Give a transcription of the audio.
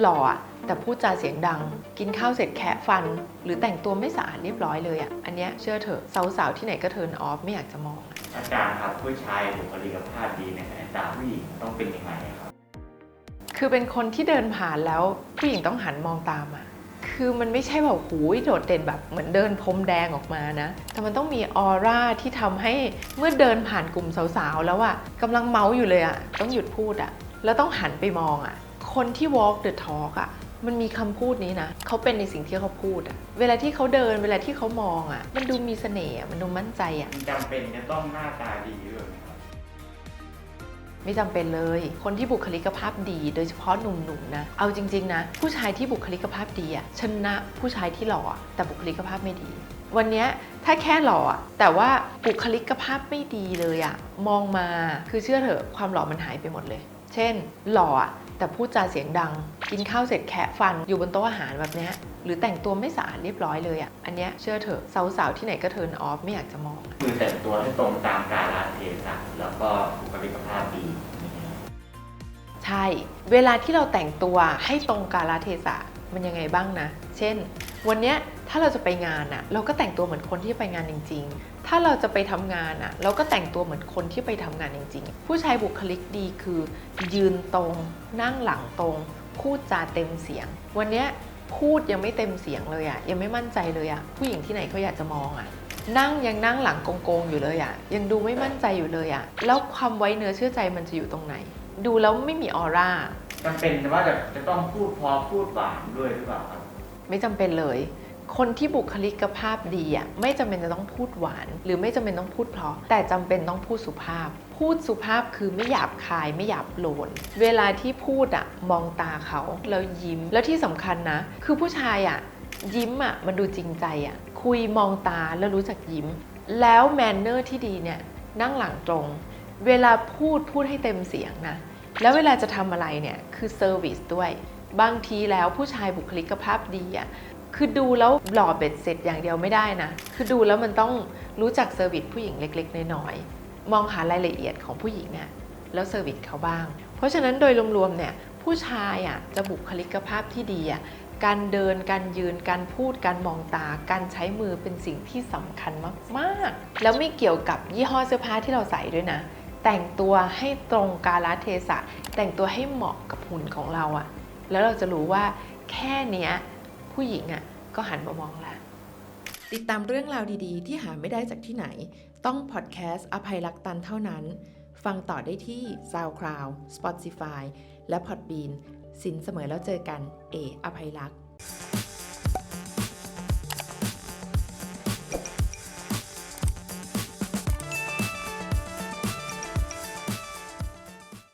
หล่ออะแต่พูดจาเสียงดัง กินข้าวเสร็จแคะฟัน หรือแต่งตัวไม่สะอาดเรียบร้อยเลยอะอันเนี้ยเชื่อเถอะสาวๆที่ไหนก็เทิร์นออฟไม่อยากจะมองอะอาจารย์ครับผู้ชายบุคลิกภาพดีในสายตาผู้หญิงต้องเป็นยังไงครับ คือเป็นคนที่เดินผ่านแล้วผู้หญิงต้องหันมองตามอะคือมันไม่ใช่แบบหูยโดดเด่นแบบเหมือนเดินพรมแดงออกมานะ แต่มันต้องมีออร่าที่ทำให้เมื่อเดินผ่านกลุ่มสาวๆแล้วอะกำลังเมาอยู่เลยอะต้องหยุดพูดอะแล้วต้องหันไปมองอะ คนที่ walk the talk อะมันมีคำพูดนี้นะ เขาเป็นในสิ่งที่เขาพูดอะเวลาที่เขาเดิน เวลาที่เขามองอะมันดูมีเสน่ห์อะมันดูมั่นใจอะมันจำเป็นจะต้องหน้าตาดีด้วยไหมครับ ไม่จำเป็นเลย คนที่บุคลิกภาพดี โดยเฉพาะหนุ่มๆนะเอาจริง ๆ นะ ผู้ชายที่บุคลิกภาพดีอะชนะผู้ชายที่หล่ออะแต่บุคลิกภาพไม่ดี วันเนี้ยถ้าแค่หล่ออะแต่ว่าบุคลิกภาพไม่ดีเลยอะมองมาคือเชื่อเถอะความหล่อมันหายไปหมดเลย เช่น หล่ออะแต่พูดจาเสียงดัง กินข้าวเสร็จแคะฟันอยู่บนโต๊ะอาหารแบบเนี้ยหรือแต่งตัวไม่สะอาดเรียบร้อยเลยอะอันเนี้ยเชื่อเถอะสาวๆที่ไหนก็เทิร์นออฟไม่อยากจะมองอะคือแต่งตัวให้ตรงตามกาลเทศะแล้วก็บุคลิกภาพดีนี่นะครับใช่ เวลาที่เราแต่งตัวให้ตรงกาลเทศะมันยังไงบ้างนะ เช่น วันเนี้ยถ้าเราจะไปงานอะเราก็แต่งตัวเหมือนคนที่ไปงานจริง ๆ ถ้าเราจะไปทำงานอะเราก็แต่งตัวเหมือนคนที่ไปทำงานจริง ๆ ผู้ชายบุคลิกดีคือ ยืนตรง นั่งหลังตรง พูดจาเต็มเสียง วันเนี้ยพูดยังไม่เต็มเสียงเลยอะยังไม่มั่นใจเลยอะผู้หญิงที่ไหนเขาอยากจะมองอะนั่งยังนั่งหลังโกงๆอยู่เลยอะยังดูไม่มั่นใจอยู่เลยอะแล้วความไว้เนื้อเชื่อใจมันจะอยู่ตรงไหน ดูแล้วไม่มีออร่าจำเป็นว่าจะจะต้องพูดเพอพูดหวานด้วยหรือเปล่าครับไม่จำเป็นเลย คนที่บุคลิกภาพดีอะไม่จำเป็นจะต้องพูดหวาน หรือไม่จำเป็นต้องพูดเพราะ แต่จำเป็นต้องพูดสุภาพ พูดสุภาพคือไม่หยาบคายไม่หยาบโลน เวลาที่พูดอะมองตาเขาแล้วยิ้ม แล้วที่สำคัญนะ คือผู้ชายอะยิ้มอะมันดูจริงใจอะคุยมองตาแล้วรู้จักยิ้ม แล้วแมนเนอร์ที่ดีเนี่ยนั่งหลังตรง เวลาพูดพูดให้เต็มเสียงนะแล้วเวลาจะทำอะไรเนี่ยคือเซอร์วิสด้วย บางทีแล้วผู้ชายบุคลิกภาพดีอะ คือดูแล้วหล่อเบ็ดเสร็จอย่างเดียวไม่ได้นะ คือดูแล้วมันต้องรู้จักเซอร์วิสผู้หญิงเล็ก ๆ น้อยๆ มองหารายละเอียดของผู้หญิงอะแล้วเซอร์วิสเขาบ้าง เพราะฉะนั้นโดยรวมๆ เนี่ยผู้ชายอะจะบุคลิกภาพที่ดีอะการเดิน การยืน การพูด การมองตา การใช้มือเป็นสิ่งที่สำคัญมากๆ แล้วไม่เกี่ยวกับยี่ห้อเสื้อผ้าที่เราใส่ด้วยนะ แต่งตัวให้ตรงกาลเทศะ แต่งตัวให้เหมาะกับหุ่นของเราอะแล้วเราจะรู้ว่าแค่เนี้ย ผู้หญิงอะก็หันมามองละติดตามเรื่องราวดีๆ ที่หาไม่ได้จากที่ไหน ต้องพอดแคสต์อภัยรักตันเท่านั้น ฟังต่อได้ที่ SoundCloud Spotify และ Podbean สินเสมอแล้วเจอกัน เอ อภัยรักษ์